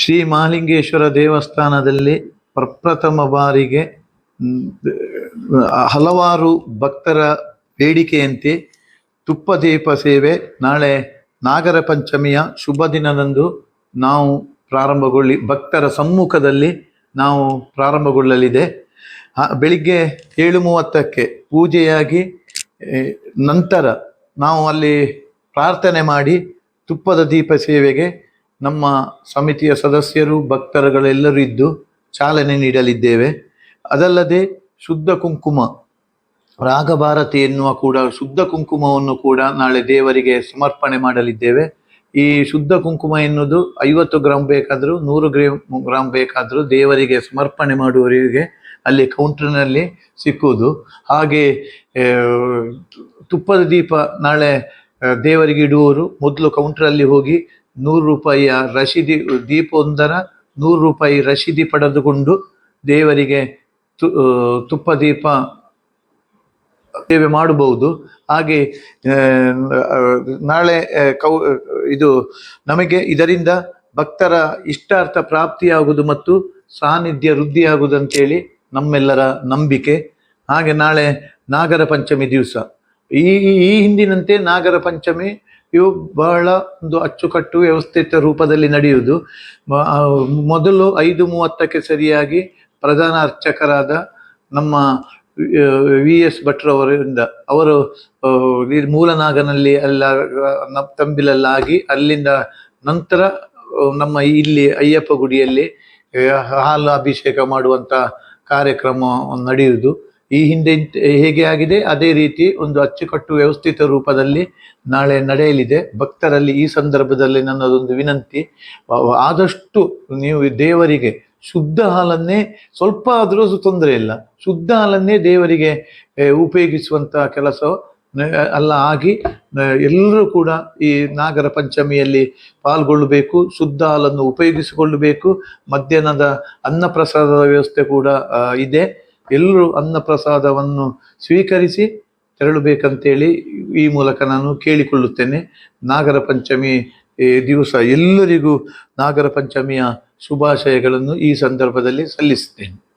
ಶ್ರೀ ಮಹಾಲಿಂಗೇಶ್ವರ ದೇವಸ್ಥಾನದಲ್ಲಿ ಪ್ರಪ್ರಥಮ ಬಾರಿಗೆ ಹಲವಾರು ಭಕ್ತರ ಬೇಡಿಕೆಯಂತೆ ತುಪ್ಪ ದೀಪ ಸೇವೆ. ನಾಳೆ ನಾಗರ ಪಂಚಮಿಯ ಶುಭ ದಿನದಂದು ನಾವು ಪ್ರಾರಂಭಗೊಳ್ಳಿ, ಭಕ್ತರ ಸಮ್ಮುಖದಲ್ಲಿ ನಾವು ಪ್ರಾರಂಭಗೊಳ್ಳಲಿದೆ. ಬೆಳಿಗ್ಗೆ ಏಳು ಮೂವತ್ತಕ್ಕೆ ಪೂಜೆಯಾಗಿ ನಂತರ ನಾವು ಅಲ್ಲಿ ಪ್ರಾರ್ಥನೆ ಮಾಡಿ ತುಪ್ಪದ ದೀಪ ಸೇವೆಗೆ ನಮ್ಮ ಸಮಿತಿಯ ಸದಸ್ಯರು ಭಕ್ತರುಗಳೆಲ್ಲರೂ ಇದ್ದು ಚಾಲನೆ ನೀಡಲಿದ್ದೇವೆ. ಅದಲ್ಲದೆ ಶುದ್ಧ ಕುಂಕುಮ, ರಾಗಭಾರತಿ ಎನ್ನುವ ಕೂಡ, ಶುದ್ಧ ಕುಂಕುಮವನ್ನು ಕೂಡ ನಾಳೆ ದೇವರಿಗೆ ಸಮರ್ಪಣೆ ಮಾಡಲಿದ್ದೇವೆ. ಈ ಶುದ್ಧ ಕುಂಕುಮ ಎನ್ನುವುದು ಐವತ್ತು ಗ್ರಾಮ್ ಬೇಕಾದರೂ, ನೂರು ಗ್ರಾಮ್ ಗ್ರಾಮ್ ಬೇಕಾದರೂ ದೇವರಿಗೆ ಸಮರ್ಪಣೆ ಮಾಡುವವರಿಗೆ ಅಲ್ಲಿ ಕೌಂಟರ್ನಲ್ಲಿ ಸಿಕ್ಕುವುದು. ಹಾಗೆ ತುಪ್ಪದ ದೀಪ ನಾಳೆ ದೇವರಿಗೆ ಇಡುವವರು ಮೊದಲು ಕೌಂಟ್ರಲ್ಲಿ ಹೋಗಿ ನೂರು ರೂಪಾಯಿಯ ರಶೀದಿ, ದೀಪವೊಂದರ ನೂರು ರೂಪಾಯಿ ರಶೀದಿ ಪಡೆದುಕೊಂಡು ದೇವರಿಗೆ ತುಪ್ಪ ದೀಪ ಸೇವೆ ಮಾಡಬಹುದು. ಹಾಗೆ ನಾಳೆ ಕೌ, ಇದು ನಮಗೆ ಇದರಿಂದ ಭಕ್ತರ ಇಷ್ಟಾರ್ಥ ಪ್ರಾಪ್ತಿಯಾಗುವುದು ಮತ್ತು ಸಾನ್ನಿಧ್ಯ ವೃದ್ಧಿಯಾಗುವುದು ಅಂತೇಳಿ ನಮ್ಮೆಲ್ಲರ ನಂಬಿಕೆ. ಹಾಗೆ ನಾಳೆ ನಾಗರ ಪಂಚಮಿ ದಿವಸ. ಈ ಈ ಹಿಂದಿನಂತೆ ನಾಗರ ಪಂಚಮಿ ಇವು ಬಹಳ ಒಂದು ಅಚ್ಚುಕಟ್ಟು ವ್ಯವಸ್ಥಿತ ರೂಪದಲ್ಲಿ ನಡೆಯುವುದು. ಮೊದಲು ಐದು ಮೂವತ್ತಕ್ಕೆ ಸರಿಯಾಗಿ ಪ್ರಧಾನ ಅರ್ಚಕರಾದ ನಮ್ಮ ವಿ ಎಸ್ ಭಟ್ರವರಿಂದ ಅವರು ಮೂಲನಾಗನಲ್ಲಿ ಅಲ್ಲ ತಂಬಿಲಲ್ಲಾಗಿ ಅಲ್ಲಿಂದ ನಂತರ ನಮ್ಮ ಇಲ್ಲಿ ಅಯ್ಯಪ್ಪ ಗುಡಿಯಲ್ಲಿ ಹಾಲು ಅಭಿಷೇಕ ಮಾಡುವಂತ ಕಾರ್ಯಕ್ರಮ ನಡೆಯುವುದು. ಈ ಹಿಂದೆ ಹೇಗೆ ಆಗಿದೆ? ಅದೇ ರೀತಿ ಒಂದು ಅಚ್ಚುಕಟ್ಟು ವ್ಯವಸ್ಥಿತ ರೂಪದಲ್ಲಿ ನಾಳೆ ನಡೆಯಲಿದೆ. ಭಕ್ತರಲ್ಲಿ ಈ ಸಂದರ್ಭದಲ್ಲಿ ನನ್ನದೊಂದು ವಿನಂತಿ. ಆದಷ್ಟು ನೀವು ದೇವರಿಗೆ ಶುದ್ಧ ಹಾಲನ್ನೇ ಸ್ವಲ್ಪ ಆದರೂ ತೊಂದರೆ ಇಲ್ಲ. ಶುದ್ಧ ಹಾಲನ್ನೇ ದೇವರಿಗೆ ಉಪಯೋಗಿಸುವಂತಹ ಉಪಯೋಗಿಸುವಂತ ಕೆಲಸ ಅಲ್ಲ ಆಗಿ ಎಲ್ಲರೂ ಕೂಡ ಈ ನಾಗರ ಪಂಚಮಿಯಲ್ಲಿ ಪಾಲ್ಗೊಳ್ಳಬೇಕು. ಶುದ್ಧ ಹಾಲನ್ನು ಉಪಯೋಗಿಸಿಕೊಳ್ಳಬೇಕು. ಮಧ್ಯಾಹ್ನದ ಅನ್ನ ಪ್ರಸಾದದ ವ್ಯವಸ್ಥೆ ಕೂಡ ಇದೆ. ಎಲ್ಲರೂ ಅನ್ನಪ್ರಸಾದವನ್ನು ಸ್ವೀಕರಿಸಿ ತೆರಳಬೇಕಂತೇಳಿ ಈ ಮೂಲಕ ನಾನು ಕೇಳಿಕೊಳ್ಳುತ್ತೇನೆ. ನಾಗರ ಪಂಚಮಿ ದಿವಸ ಎಲ್ಲರಿಗೂ ನಾಗರ ಪಂಚಮಿಯ ಶುಭಾಶಯಗಳನ್ನು ಈ ಸಂದರ್ಭದಲ್ಲಿ ಸಲ್ಲಿಸುತ್ತೇನೆ.